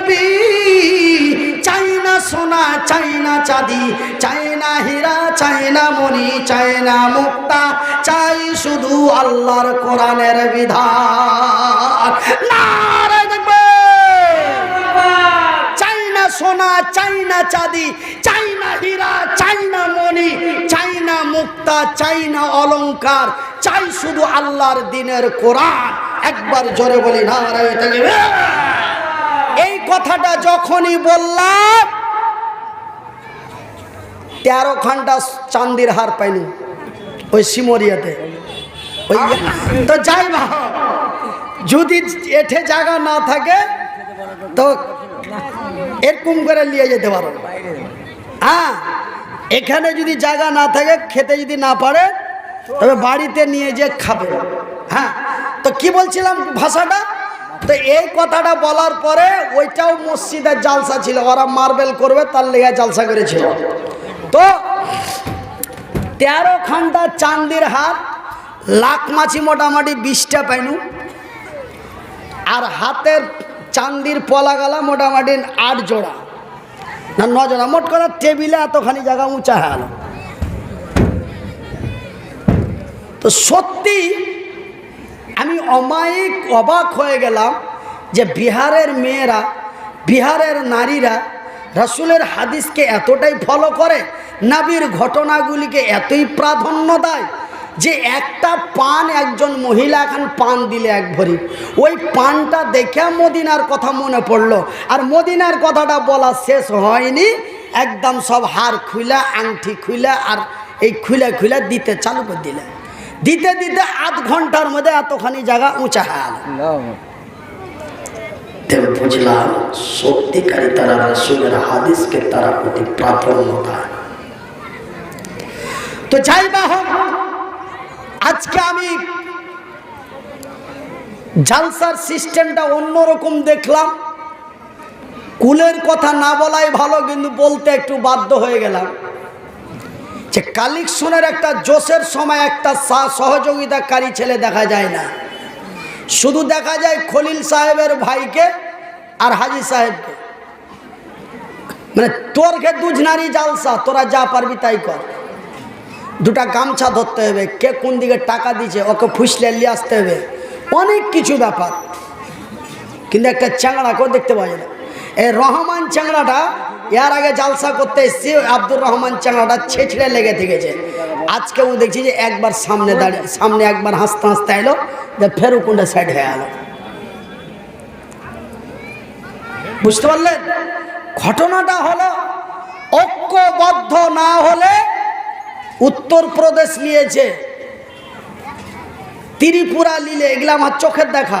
নবী চাই সোনা চাই না চাঁদি চাই হীরা চাই না মণি মুক্তা চাই শুধু আল্লাহর কোরআনের বিধান নারে দেখবে চাই না সোনা চাই না চাঁদি চাই হীরা চাই না মণি চাই মুক্তা চাই না অলংকার চাই শুধু আল্লাহর দিনের কোরআন একবার জোরে বলি না এই কথাটা যখনই বললাম, তেরো ঘণ্টা চান্দির হার পাইনি ওই সিমরিয়াতে। ওই তো যাই বা যদি এঠে জায়গা না থাকে, তো এরকম করে নিয়ে যেতে পারো। হ্যাঁ এখানে যদি জায়গা না থাকে, খেতে যদি না পারে, তবে বাড়িতে নিয়ে যে খাবে। হ্যাঁ তো কি বলছিলাম ভাষাটা? তো এই কথাটা বলার পরে ওইটাও মসজিদের জালসা ছিল, ওরা মার্বেল করবে, তার লেগে জালসা করেছিল। তো তেরো ঘণ্টা চান্দির হাত, লাখ মাছি মোটামুটি বিশটা পাইনু। আর হাতের চান্দির পলা গালা মোটামুটি আট জোড়া। না, ন জোড়া, মোট কথা টেবিলে এতখানি জায়গা উঁচা গেল। তো সত্যি আমি অমায়িক অবাক হয়ে গেলাম যে বিহারের মেয়েরা, বিহারের নারীরা রাসুলের হাদিসকে এতটাই ফলো করে, নাবির ঘটনাগুলিকে এতই প্রাধান্য দেয় যে একটা পান একজন মহিলা এখন পান দিলে এক ভরি। ওই পানটা দেখে মদিনার কথা মনে পড়ল আর মদিনার কথাটা বলা শেষ হয়নি। একদম সব হার খুলে আংটি খুলে আর এই খুলে খুলে দিতে চালু করে দিলে দিতে দিতে আধ ঘণ্টার মধ্যে এতখানি জায়গা উঁচা বুঝলাম সত্যিকারী তারা রসুলের হাদিসকে তারা প্রতি প্রাধান্য দেয় তো যাই বা হোক আজকে আমি জালসার সিস্টেমটা অন্যরকম দেখলাম। কুলের কথা না বলাই ভালো কিন্তু বলতে একটু বাধ্য হয়ে গেলাম। যে কালেকশনের একটা জোশের সময় একটা সহযোগিতাকারী ছেলে দেখা যায় না। শুধু দেখা যায় খলিল সাহেবের ভাইকে আর হাজি সাহেবকে। মানে তোর খে দুজনারই জালসা, তোরা যা পারবি তাই কর। দুটা গামছা ধরতে হবে, কে কোন দিকে টাকা দিচ্ছে ওকে ফুসলে নিয়ে আসতে হবে। অনেক কিছু ব্যাপার। কিন্তু একটা চ্যাংড়াকেও দেখতে পাওয়া যায় না। এই রহমান চ্যাংড়াটা এর আগে জালসা করতে এসছি আব্দুর রহমান চ্যাংড়াটা ছেঁচড়ে লেগে থেকেছে। আজকেও দেখছি যে একবার সামনে দাঁড়িয়ে, সামনে একবার হাসতে হাসতে এলো, যে ফেরু কোনটা সাইড হয়ে গেল বুঝতে পারলেন? ঘটনাটা হলো, ঐক্যবদ্ধ না হলে উত্তরপ্রদেশ নিয়েছে। ত্রিপুরা লিলে, এগুলো আমার চোখের দেখা।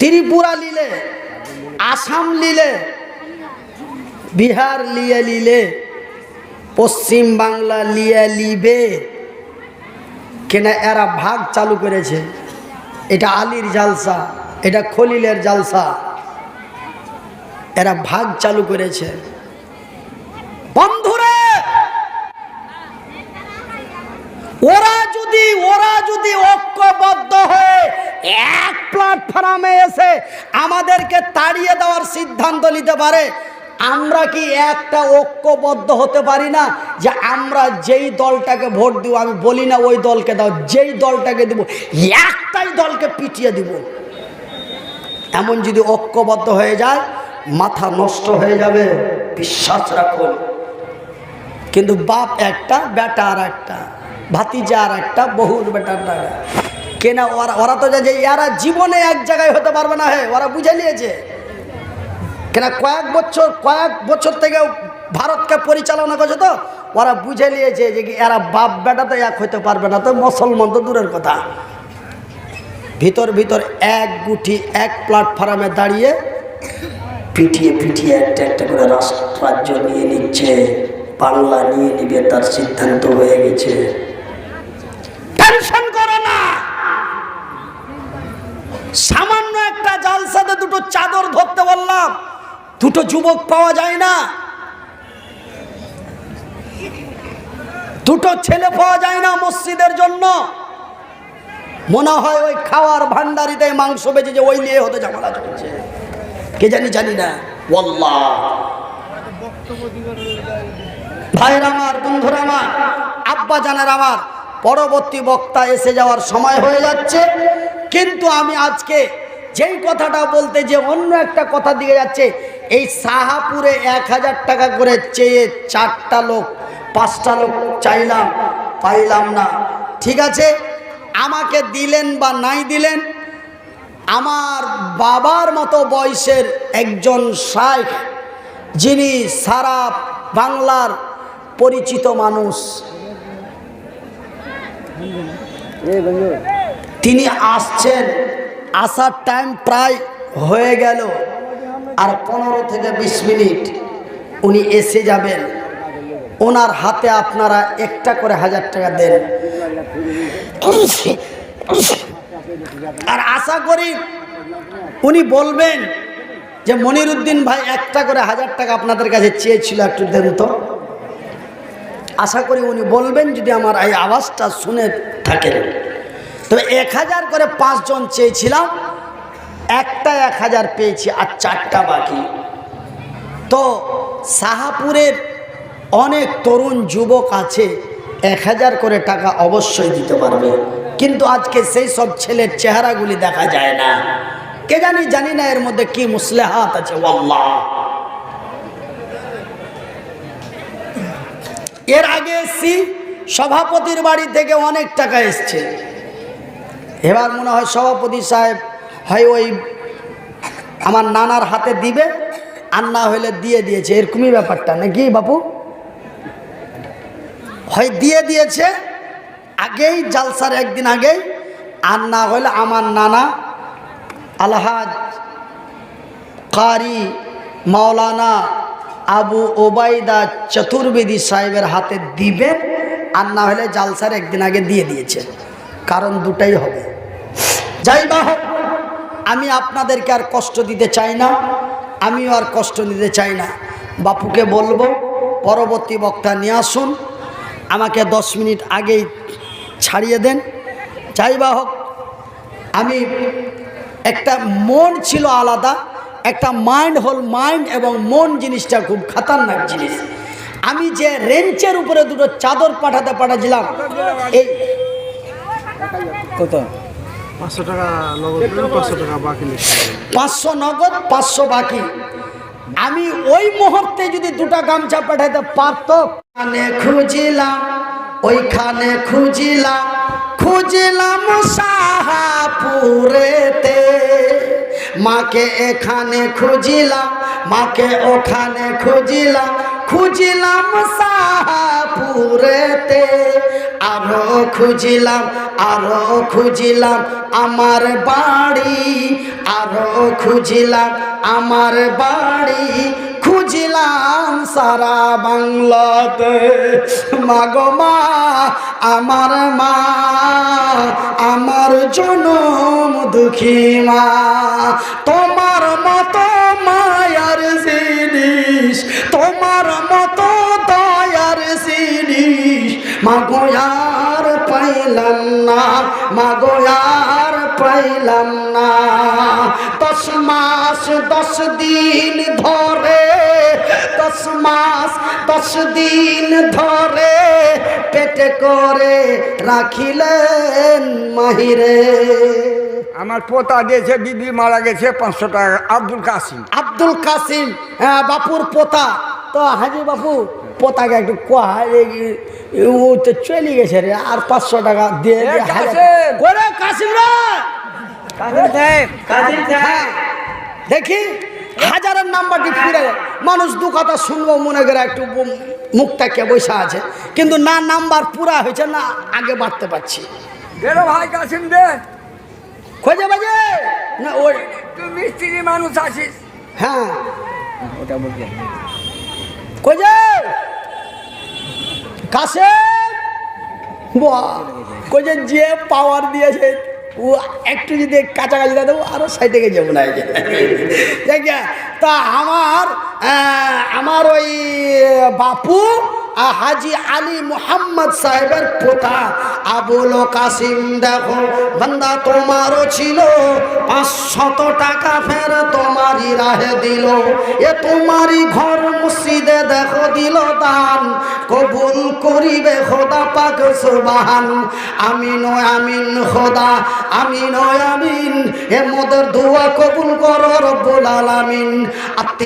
ত্রিপুরা লিলে, আসাম লিলে বিহার লিয়ে লিলে, পশ্চিম বাংলা লিয়ে লিবে। কেনা এরা ভাগ চালু করেছে। এটা আলীর জালসা, এটা খলিলের জালসা। এরা ভাগ চালু করেছে। বন্ধুরা, ওরা যদি ওরা যদি ঐক্যবদ্ধ হয়ে এক প্ল্যাটফর্মে এসে আমাদেরকে তাড়িয়ে দেওয়ার সিদ্ধান্ত নিতে পারে আমরা কি একটা ঐক্যবদ্ধ হতে পারি না যে আমরা যেই দলটাকে ভোট দিব, আমি বলি না ওই দলকে দাও, যেই দলটাকে দিব, একটাই দলকে পিটিয়ে দিব। এমন যদি ঐক্যবদ্ধ হয়ে যায়, মাথা নষ্ট হয়ে যাবে, বিশ্বাস রাখুন। কিন্তু বাপ একটা, বেটা আর একটা, ভাতিজা আর একটা বহুর বেটার কেনা ওরা ওরা তো যে এরা জীবনে এক জায়গায় হতে পারবে না হে, ওরা বুঝে নিয়েছে। কেনা কয়েক বছর কয়েক বছর থেকে ভারতকে পরিচালনা করছে তো, ওরা বুঝে নিয়েছে যে এরা বাপ বেটা তো এক হইতে পারবে না, তো মুসলমান তো দূরের কথা। ভিতর ভিতর এক গুটি এক প্ল্যাটফর্মে দাঁড়িয়ে পিটিয়ে পিটিয়ে একটা একটা করে রাষ্ট্র রাজ্য নিয়ে নিচ্ছে, বাংলা নিয়ে নিবে, তার সিদ্ধান্ত হয়ে গেছে টেনশন করো না সামান্য একটা জালসাতে দুটো চাদর ধরতে বললাম দুটো যুবক পাওয়া যায় না। দুটো ছেলে পাওয়া যায় না মসজিদের জন্য। মনে হয় ওই খাওয়ার ভান্ডারিতে মাংস বেঁচে যে ওই নিয়ে হতে ঝামেলা চলছে। কে জানি জানি না। ওয়াল্লাহ। ভাইয়ের আমার, বন্ধুরা আমার, আব্বা জানের আমার, পরবর্তী বক্তা এসে যাওয়ার সময় হয়ে যাচ্ছে। কিন্তু আমি আজকে যেই কথাটা বলতে যে অন্য একটা কথা দিয়ে যাচ্ছে এই সাহাপুরে এক হাজার টাকা করে চেয়ে চারটা লোক, পাঁচটা লোক চাইলাম, পাইলাম না। ঠিক আছে? আমাকে দিলেন বা নাই দিলেন? আমার বাবার মতো বয়সের একজন শাইখ, যিনি সারা বাংলার পরিচিত মানুষ। তিনি আসছেন, আসার টাইম প্রায় হয়ে গেল। আর পনেরো থেকে বিশ মিনিট উনি এসে যাবেন। ওনার হাতে আপনারা একটা করে হাজার টাকা দেন। আর আশা করি উনি বলবেন যে, মনিরুদ্দিন ভাই একটা করে হাজার টাকা আপনাদের কাছে চেয়েছিল একটু দেন তো। আশা করি উনি বলবেন যদি আমার এই আওয়াজটা শুনে থাকেন। তবে এক হাজার করে পাঁচজন চেয়েছিলাম। একটা এক হাজার পেয়েছি আর চারটা বাকি। তো সাহাপুরের অনেক তরুণ যুবক আছে, এক হাজার করে টাকা অবশ্যই দিতে পারবে। কিন্তু আজকে সেই সব ছেলের চেহারাগুলি দেখা যায় না। কে জানি জানি না এর মধ্যে কি মুসলেহাত আছে, ওয়াল্লাহ। এর আগে এসছি, সভাপতির বাড়ি থেকে অনেক টাকা এসছে। এবার মনে হয় সভাপতি সাহেব হয় ওই আমার নানার হাতে দিবে, আর না হলে দিয়ে দিয়েছে। এরকমই ব্যাপারটা নাকি বাপু? হয় দিয়ে দিয়েছে, আগেই, জালসার একদিন আগেই, আর না হলে আমার নানা আলহাজ কারি মাওলানা আবু ওবায়দা চতুর্বেদী সাহেবের হাতে দিবেন আর না হলে জালসার একদিন আগে দিয়ে দিয়েছে। কারণ দুটাই হবে। যাই বা হোক আমি আপনাদেরকে আর কষ্ট দিতে চাই না, আমিও আর কষ্ট দিতে চাই না। বাপুকে বলব, পরবর্তী বক্তা নিয়ে আসুন, আমাকে দশ মিনিট আগেই ছাড়িয়ে দেন। যাই বা হোক, আমি একটা মন ছিল আলাদা, একটা মাইন্ড হল মাইন্ড এবং মন জিনিসটা খুব খাতারনাক জিনিস। আমি যে রেঞ্চের উপরে দুটো চাদর পাঠাতে পাঠাছিলাম, এই কত? পাঁচশো নগদ পাঁচশো বাকি আমি ওই মুহূর্তে যদি দুটা গামছা পাঠাতে পারত খুঁজিলাম, ওইখানে খুঁজিলাম খুঁজিলাম সাহাপুরেতে মাকে এখানে খুঁজিলাম, মাকে ওখানে খুঁজিলাম খুঁজিলাম সাহাপুরেতে আরও খুঁজিলাম আরও খুঁজিলাম আমার বাড়ি, আরও খুঁজিলাম আমার বাড়ি। খুঁজিলাম সারা বাংলাতে, মাগো মা, আমার মা, আমার জনম দুঃখী মা। তোমার মতো মায়ার জিনিস, তোমার মতো দয়ার জিনিস, মাগো পাইলাম না মাগো আর পাইলাম না। দশ মাস দশ দিন ধরে দশ মাস দশ দিন ধরে পেটে করে রাখিলেন মাহিরে। আমার পোতা দিয়েছে বিবি মারা গেছে পাঁচশো টাকা। আব্দুল কাসিম। আব্দুল কাসিম হ্যাঁ বাপুর পোতা। তো হাজি বাপু পোতাকে একটু ও তো চলে গেছে রে আর পাঁচশো টাকা দিয়ে দেখি হাজারের নাম্বারটি ফিরে মানুষ দু কথা শুনব মনে করে একটু ব- মুখটা কে বসে আছে। কিন্তু না নাম্বার পুরা হয়েছে না আগে বাড়তে পারছি। ভাই কাসিম দে। খোঁজে বাজে? না ওই তুই মিস্ত্রি মানুষ আছিস হ্যাঁ। ওটা বলছি। খোঁজে? কাছে? কোজে যে পাওয়ার দিয়েছে, ও একটু যদি কাছাকাছি দেবো আরও সাইডে গিয়ে যাব না তা আমার আমার ওই বাপু হাজি আলী মোহাম্মদ সাহেবের পোতা আবুল কাসিম দেখো, বান্দা তোমারও ছিল, পাঁচশত টাকা ফের তোমারই রাহে দিল। এ তোমারই ঘর মসজিদে দেখো, দিল দান। কবুল করিবে খোদা পাক সুবাহান। আমিন আমিন খোদা আমিন আমিন। এ মোদের দোয়া কবুল করো রব্বুল আলামিন।